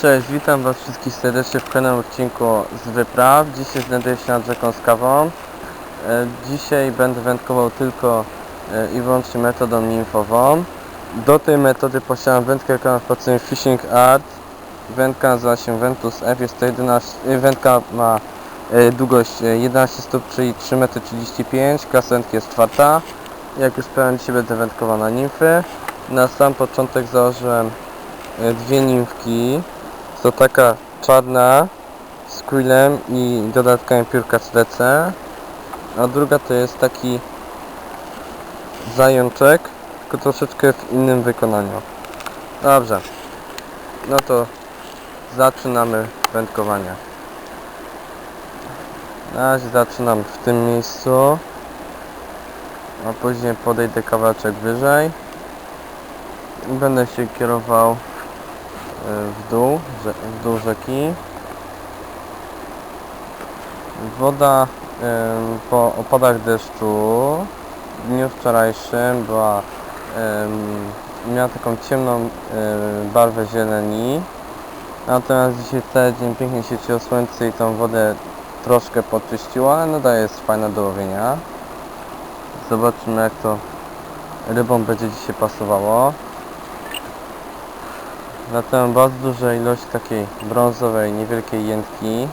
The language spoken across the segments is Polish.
Cześć, witam Was wszystkich serdecznie w kolejnym odcinku z wypraw. Dzisiaj znajduję się nad rzeką Skawą. E, Dzisiaj będę wędkował tylko e, i wyłącznie metodą nimfową. Do tej metody posiadam wędkę w pracy Fishing Art. Wędka nazywa się Ventus F. Jest to 11, e, wędka ma długość e, 11 stóp, czyli 3,35 m. Klasa wędki jest czwarta. Jak już powiedziałem, dzisiaj będę wędkował na nimfy. Na sam początek założyłem dwie nimfki. To taka czarna z quillem i dodatkami piórka CDC. A druga to jest taki zajączek, tylko troszeczkę w innym wykonaniu. Dobrze. No to zaczynamy wędkowanie. Na razie zaczynam w tym miejscu. A później podejdę kawałeczek wyżej. I będę się kierował w dół, w dół rzeki. Woda po opadach deszczu w dniu wczorajszym była miała taką ciemną em, barwę zieleni. Natomiast dzisiaj cały dzień pięknie świeciło słońce i tą wodę troszkę podczyściło, ale nadal jest fajna do łowienia. Zobaczymy jak to rybom będzie dzisiaj pasowało. Zatem bardzo duża ilość takiej brązowej, niewielkiej jętki.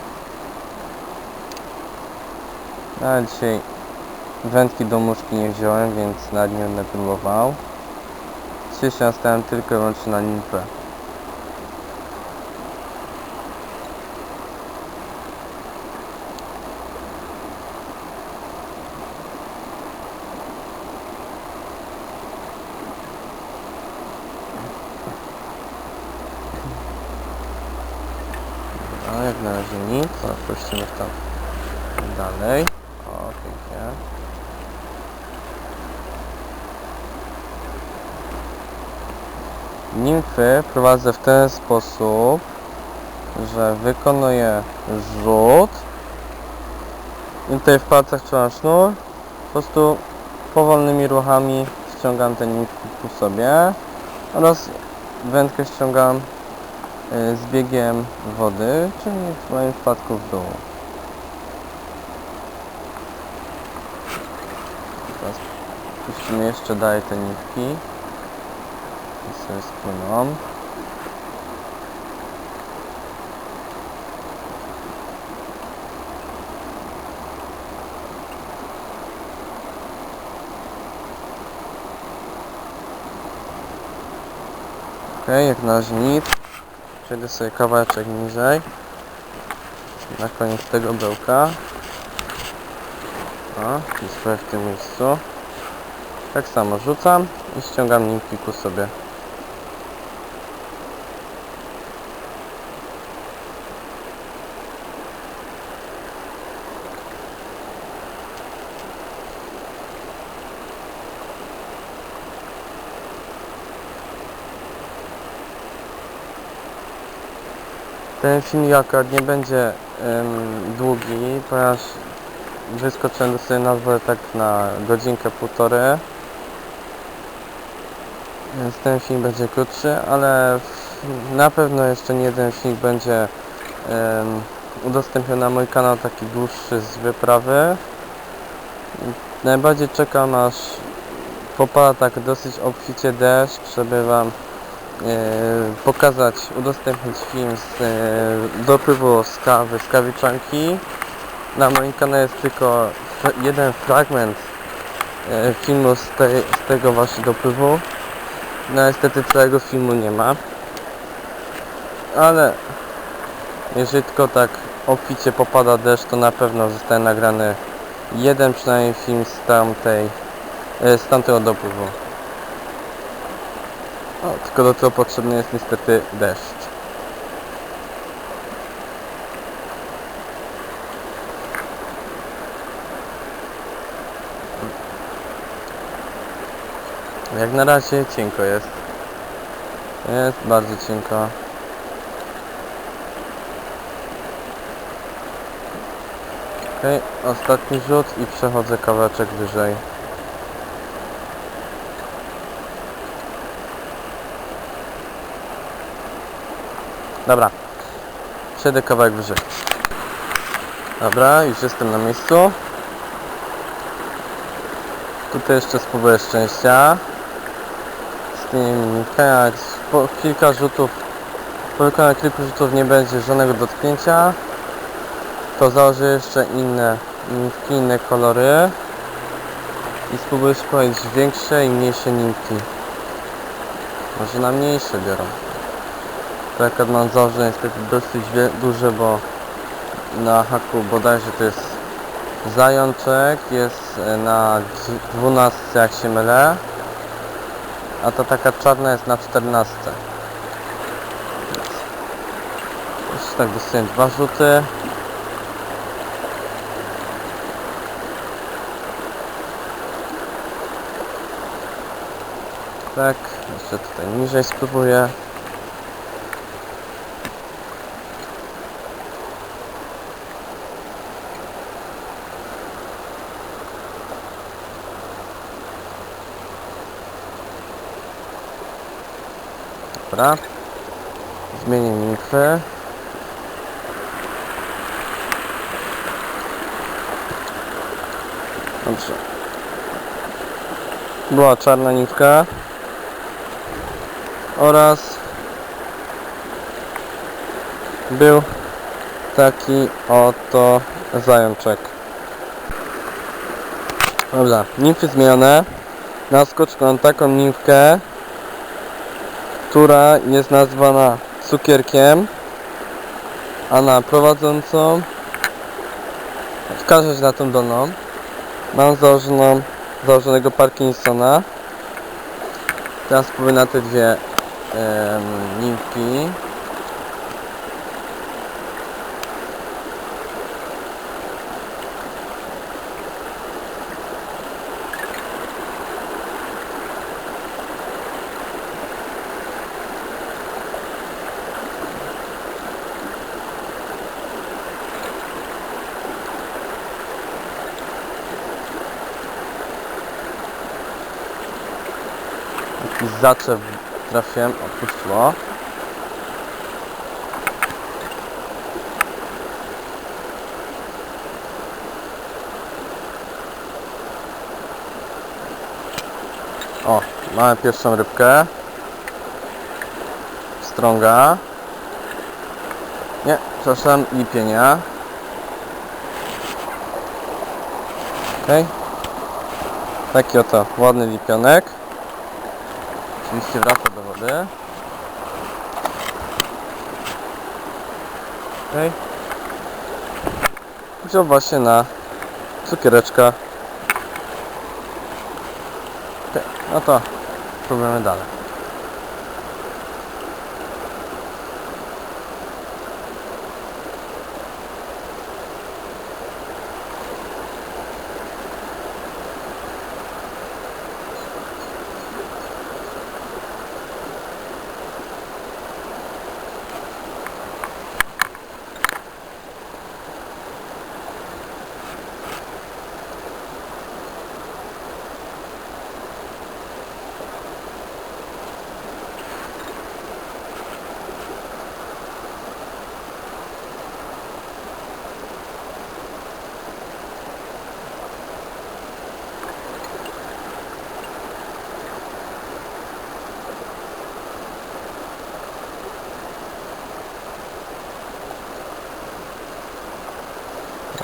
A dzisiaj wędki do muszki nie wziąłem, więc nad nie będę próbował. Dzisiaj się nastawiam tylko i wyłącznie na nimfę. A jak na razie to puścimy tam dalej. O, pięknie. Nimfy prowadzę w ten sposób, że wykonuję rzut i tutaj w palcach trzymam sznur, po prostu powolnymi ruchami ściągam te nimfy ku sobie oraz wędkę ściągam z biegiem wody, czyli w moim przypadku w dół. Teraz puścimy jeszcze dalej te nitki i sobie spłyną. Ok, jak na razie nic. Przejdę sobie kawałeczek niżej. Na koniec tego bełka. O, i w tym miejscu. Tak samo rzucam i ściągam nimfki ku sobie. Ten film akurat nie będzie em, długi, ponieważ wyskoczyłem sobie na dworze tak na godzinkę, półtorej. Więc ten film będzie krótszy, ale na pewno jeszcze nie jeden film będzie em, udostępniony na mój kanał taki dłuższy z wyprawy. Najbardziej czekam aż popada tak dosyć obficie deszcz, żeby Wam pokazać, udostępnić film z e, dopływu z kawy, z kawiczanki. Na moim kanale jest tylko jeden fragment e, filmu z, z tego właśnie dopływu. No niestety całego filmu nie ma. Ale jeżeli tylko tak obficie popada deszcz, to na pewno zostanie nagrany jeden przynajmniej film z tamtej, e, z tamtego dopływu. O, tylko do tego potrzebny jest niestety deszcz. Jak na razie cienko jest. Jest bardzo cienko. Okej, ostatni rzut i przechodzę kawałeczek wyżej. Dobra. Przejdę kawałek wyżej. Dobra, już jestem na miejscu. Tutaj jeszcze spróbuję szczęścia. Z tym jak po kilka rzutów, po wykonaniu kilku rzutów nie będzie żadnego dotknięcia. To założę jeszcze inne nimfki, inne kolory. I spróbuję szukać większe i mniejsze nimfki. Może na mniejsze biorą. To mam założenie niestety dosyć duże, bo na haku bodajże to jest zajączek, jest e, na dz- 12 jak się mylę, a ta taka czarna jest na 14. Jeszcze tak dostałem dwa rzuty. Tak, jeszcze tutaj niżej spróbuję. Dobra. Zmienię nimfy. Dobrze. Była czarna nitka. Oraz był taki oto zajączek. Dobra, nimfy zmienione. Na skoczku mam taką nimfkę, która jest nazwana cukierkiem, a na prowadzącą wskażę na tą dolną mam założoną, założonego Parkinsona. Teraz spróbuję na te dwie em, nimfki zaczew trafiłem, opuściło. O, mamy pierwszą rybkę. Strąga. Nie, przepraszam, lipienia. Okej. Taki oto ładny lipionek. Oczywiście wraca do wody. Okej. Wziął właśnie na cukiereczka. No to próbujemy dalej.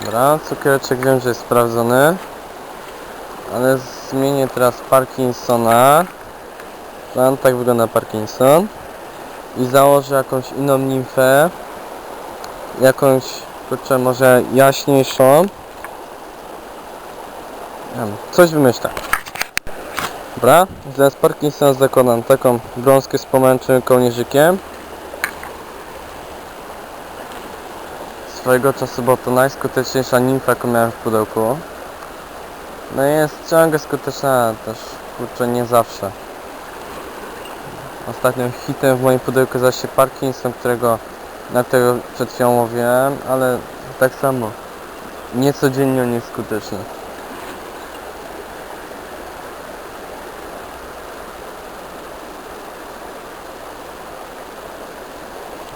Dobra, cukiereczek wiem, że jest sprawdzony. Ale zmienię teraz Parkinsona. Plan, tak wygląda Parkinson. I założę jakąś inną nimfę. Jakąś, kurczę, może jaśniejszą. Coś wymyślę. Dobra, zamiast Parkinsona zakonam taką brązkę z pomarańczowym kołnierzykiem. Swojego czasu była to najskuteczniejsza nimfa, jaką miałem w pudełku. No i jest ciągle skuteczna też, kurczę, nie zawsze. Ostatnim hitem w moim pudełku zaś się Parkinson, którego, na którego przed chwilą łowiłem, ale tak samo. Niecodziennie on jest skuteczny.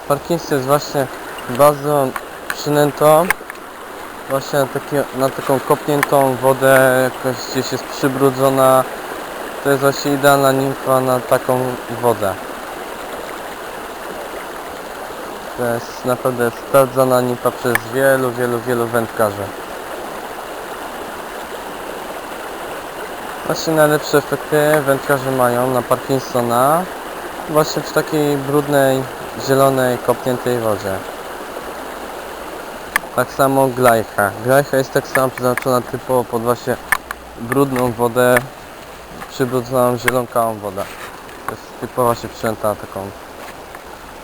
Parkinson jest właśnie bazą przynętą właśnie na, taki, na taką kopniętą wodę, jakoś gdzieś jest przybrudzona. To jest właśnie idealna nimfa na taką wodę. To jest naprawdę sprawdzona nimfa przez wielu, wielu, wielu wędkarzy. Właśnie najlepsze efekty wędkarze mają na Parkinsona właśnie w takiej brudnej, zielonej, kopniętej wodzie. Tak samo glajcha. Glajcha jest tak samo przeznaczona typowo pod właśnie brudną wodę, przybrudzoną zielonkawą wodę. To jest typowo się przynęta na taką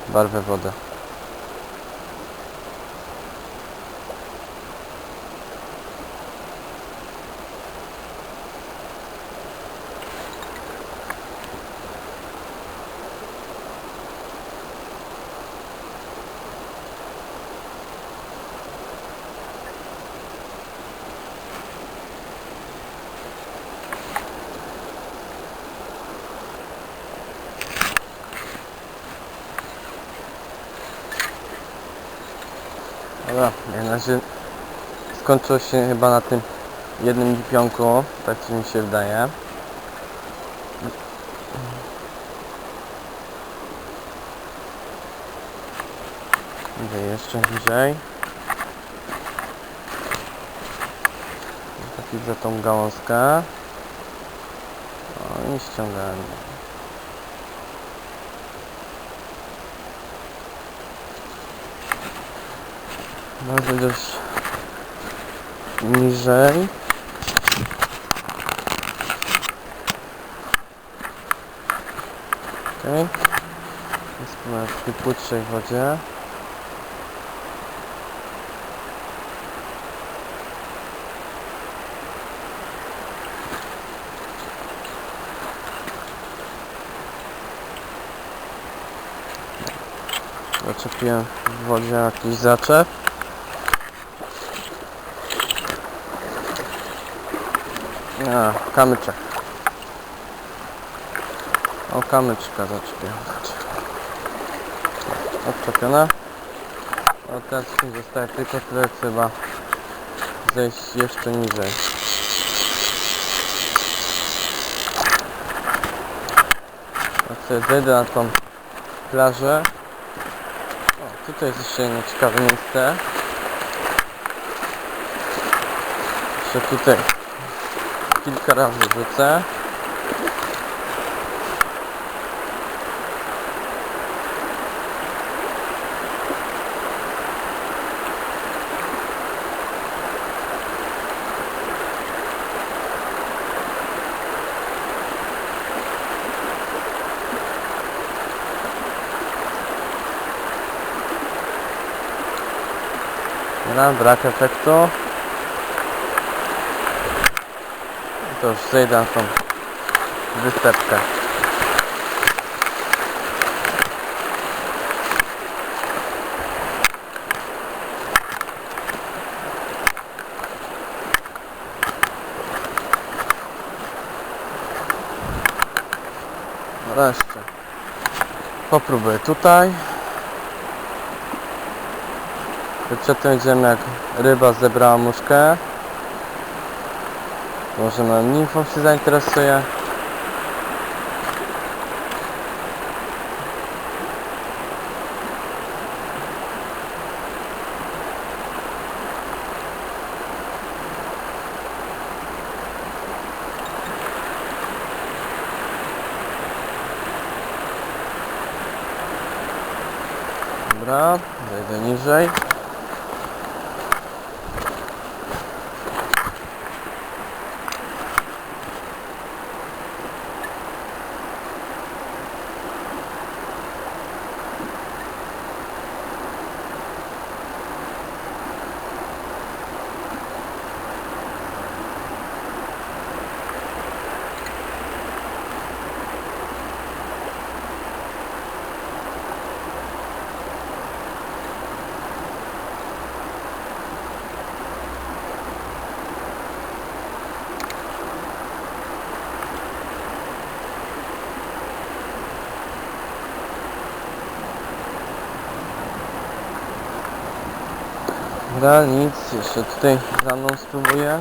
barwę wody. Dobra, razie skończyło się chyba na tym jednym lipionku, tak mi się wydaje. Idę jeszcze bliżej. Tak widzę tą gałązkę. O, i ściągałem. Może już niżej. Okej. Jest ponad w tej płytszej wodzie. Zaczepiłem w wodzie jakiś zaczep. A, kamyczek. O, kamyczka zaczepiłem. Odczepione. O, teraz mi zostaje tylko tyle, trzeba zejść jeszcze niżej. Ja sobie zejdę na tą plażę. O, tutaj jest jeszcze jedno ciekawe miejsce. Jeszcze tutaj kilka razy rzucę. Dobra, brak efektu. To już zejdę tą występkę. Wreszcie. Popróbuję tutaj. Przedtem widziałem jak ryba zebrała muszkę. Może moją nimfą się zainteresuje. Dobra, nic, jeszcze tutaj za mną spróbuję.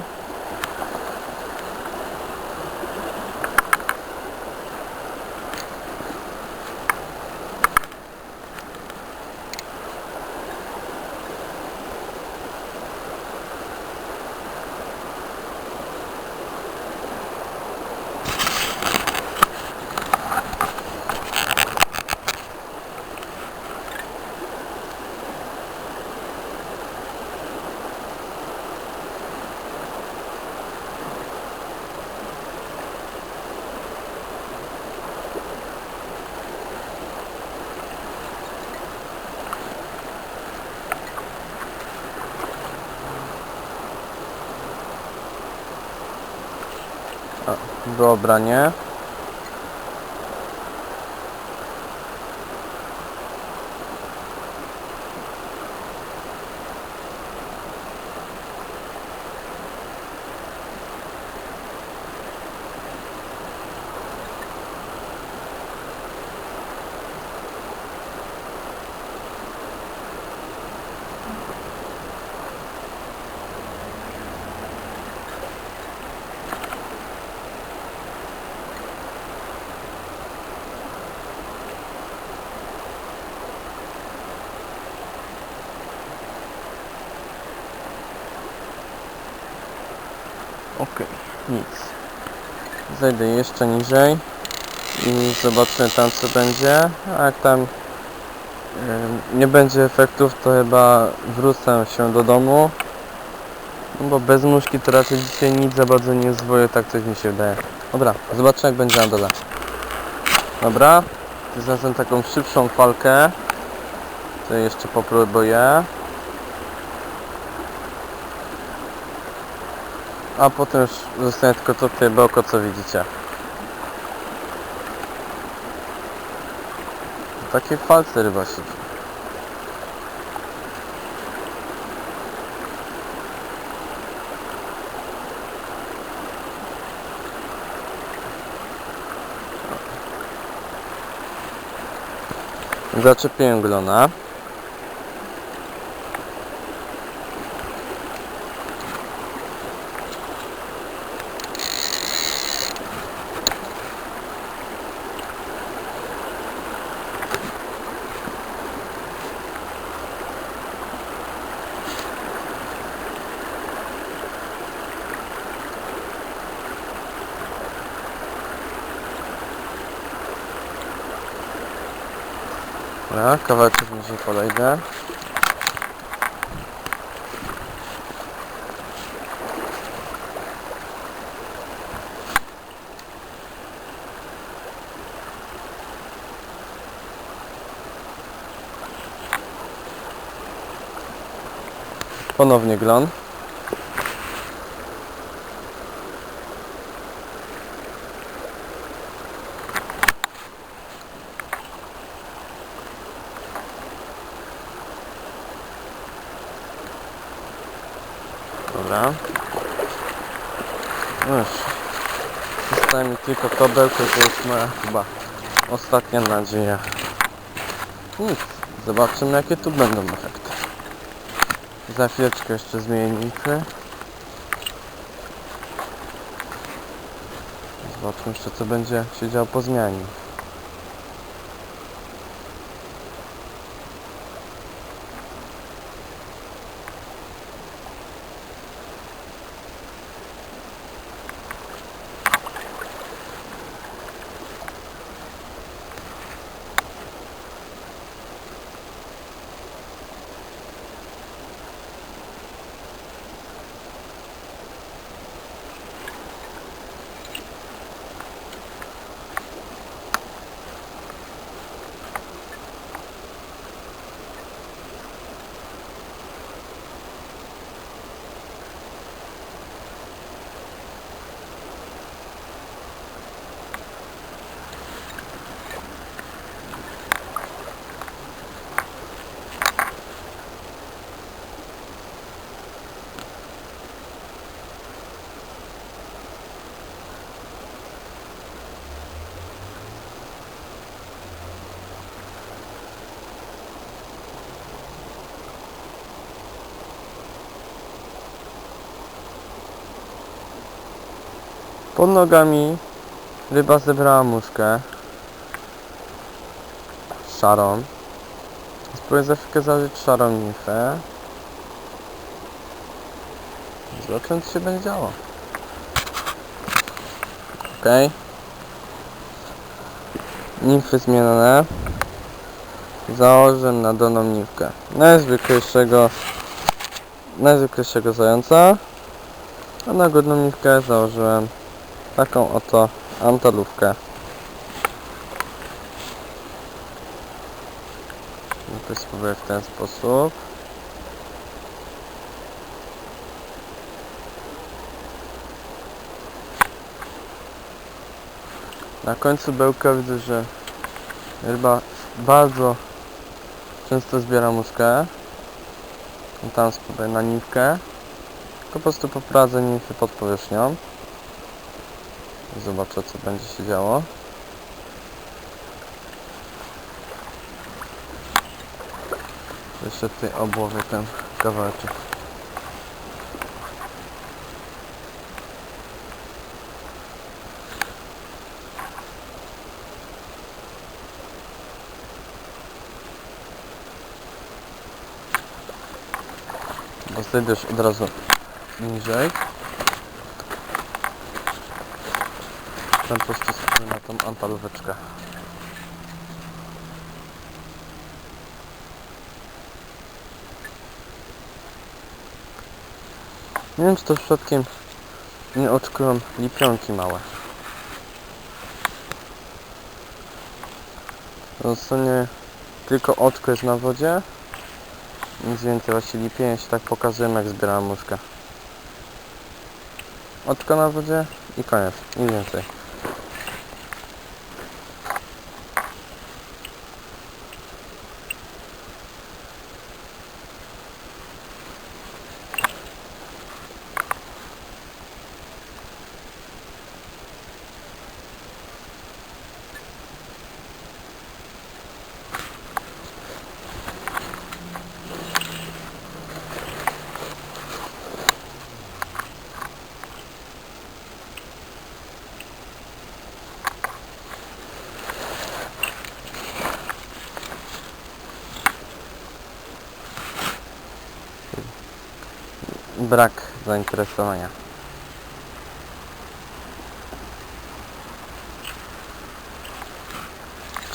Dobra, nie? Okej, nic. Zejdę jeszcze niżej i zobaczymy tam co będzie. A jak tam nie będzie efektów, to chyba wrócę się do domu. No bo bez muszki to raczej dzisiaj nic za bardzo nie zwoję, tak coś mi się wydaje. Dobra, zobaczymy jak będzie na dole. Dobra, znalazłem taką szybszą falkę. To jeszcze popróbuję. A potem już zostanie tylko to tutaj bełko, co widzicie. W takiej falce ryba siedzi. Zaczepiłem glona. Dobra, kawałek niżej podejdę. Ponownie glon. Dobra. Zostaje mi tylko to bełko, to jest moja chyba ostatnia nadzieja. Nic. Zobaczymy jakie tu będą efekty. Za chwileczkę jeszcze zmienię nitry. Zobaczmy jeszcze co będzie się działo po zmianie. Pod nogami ryba zebrała muszkę. Szarą. Spróbuję za chwilkę zażyć szarą nimfę. Zobaczymy co się będzie działo. Okej. Nimfy zmienione. Założę na dolną nimfkę. Najzwyklejszego najzwyklejszego zająca. A na górną nimfkę założyłem taką oto antalówkę. No to spróbuję w ten sposób. Na końcu bełka widzę, że ryba bardzo często zbiera muszkę. I Tam spróbuję na nimfkę. Po prostu poprowadzę nimfy pod powierzchnią. Zobaczę co będzie się działo. Jeszcze tutaj obłowię ten kawałeczek. Bo od razu niżej. Spróbuję na tą antalóweczkę. Nie wiem czy to przypadkiem nie odkryłem lipionki małe. Dosłownie tylko oczko jest na wodzie. Nic więcej, właśnie lipienie się tak pokazują jak zbierałem muszkę. Oczko na wodzie i koniec, nic więcej. Brak zainteresowania.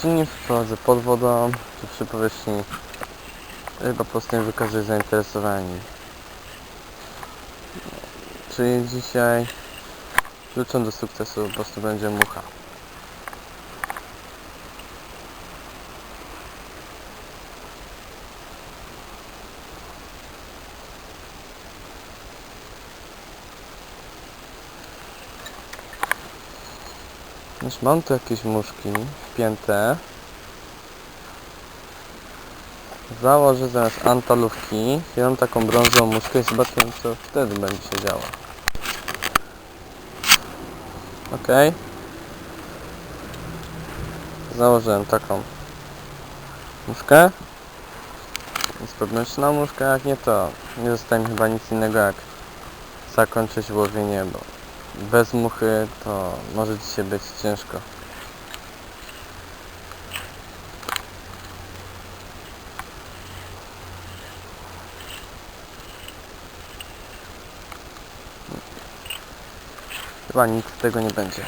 Czy nie wprowadzę pod wodą, czy przy powierzchni ryba po prostu nie wykazuje zainteresowania. Czyli dzisiaj kluczem do sukcesu po prostu będzie mucha. Już mam tu jakieś muszki wpięte. Założę zamiast antalówki jedną taką brązową muszkę i zobaczymy co wtedy będzie się działo. Ok. Założyłem taką muszkę. Z pewnością na muszkę, jak nie to nie zostaje mi chyba nic innego jak zakończyć łowienie, bo bez muchy to może dzisiaj być ciężko. Chyba nic z tego nie będzie.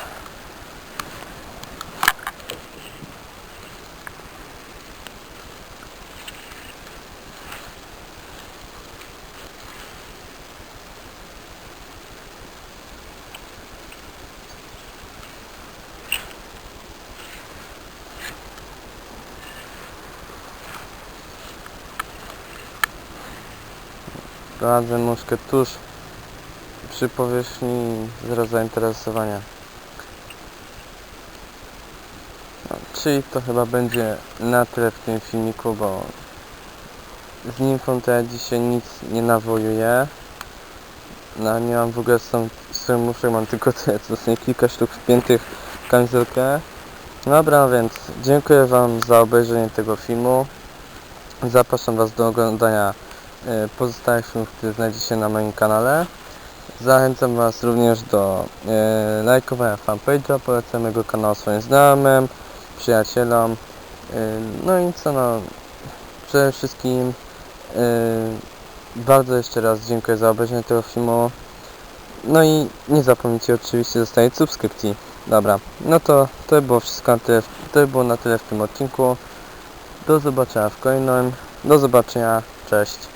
Prowadzę muszkę tuż przy powierzchni zero zainteresowania. No, czyli to chyba będzie na tyle w tym filmiku, bo z nimfą to ja dzisiaj nic nie nawojuję. No, nie mam w ogóle są swoje muszek, mam tylko te dosłownie kilka sztuk wpiętych w kamizelkę. Dobra, więc dziękuję Wam za obejrzenie tego filmu. Zapraszam Was do oglądania pozostałych filmów, które znajdziecie na moim kanale. Zachęcam Was również do e, lajkowania fanpage'a, polecam mojego kanału swoim znajomym, przyjacielom. E, no i co no, przede wszystkim e, bardzo jeszcze raz dziękuję za obejrzenie tego filmu. No i nie zapomnijcie oczywiście zostawić subskrypcji. Dobra, no to to było wszystko na tyle, to było na tyle w tym odcinku. Do zobaczenia w kolejnym. Do zobaczenia, cześć.